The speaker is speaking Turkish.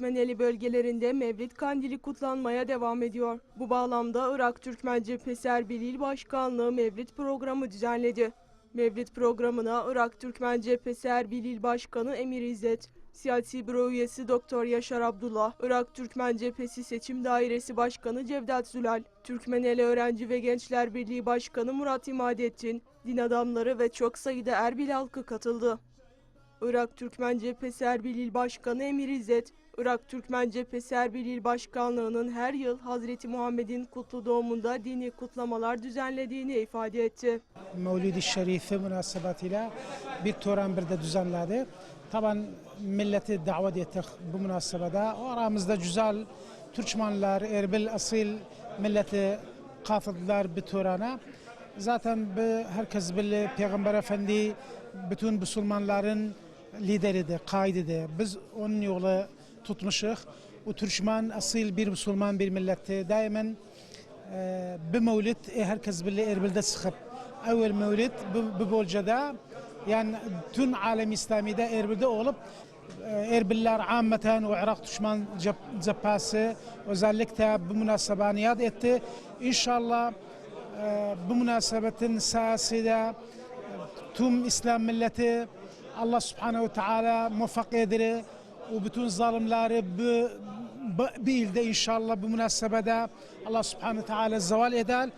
Türkmeneli bölgelerinde Mevlid Kandili kutlanmaya devam ediyor. Bu bağlamda Irak Türkmen Cephesi Erbil İl Başkanlığı Mevlid programı düzenledi. Mevlid programına Irak Türkmen Cephesi Erbil İl Başkanı Emir İzzet, Siyasi Büro üyesi Doktor Yaşar Abdullah, Irak Türkmen Cephesi Seçim Dairesi Başkanı Cevdet Zülal, Türkmeneli Öğrenci ve Gençler Birliği Başkanı Murat İmadettin, din adamları ve çok sayıda Erbil halkı katıldı. Irak Türkmen Cephesi Erbil İl Başkanı Emir İzzet, Irak Türkmen Cephesi Erbil İl Başkanlığı'nın her yıl Hazreti Muhammed'in kutlu doğumunda dini kutlamalar düzenlediğini ifade etti. Mevlid-i Şerifi münasebetiyle bir tören bir de düzenledi. Taban milleti davet ettik bu münasebede. O aramızda güzel Türkmenler, Erbil asil milleti katıldılar bir törene. Zaten herkes bilir Peygamber Efendi bütün Müslümanların lideridir, kaididir. Biz onun yolu tutmuşuz. O Türkmen asil bir Müslüman bir milleti. Daimen ee, bu mevlid e, herkes bilir Erbil'de sıkıp evvel mevlid bu, bölgede yani tüm alem İslami'de Erbil'de olup e, Erbiller ammeten ve Irak düşman cep- cephası özellikle bu münasebeni yad etti. İnşallah e, bu münasebetin sahasıyla tüm İslam milleti Allah subhanehu teala muvaffak edir. O bütün zalimleri bu, bu, bu ilde inşallah bu münasebede Allah subhanehu teala zeval eder.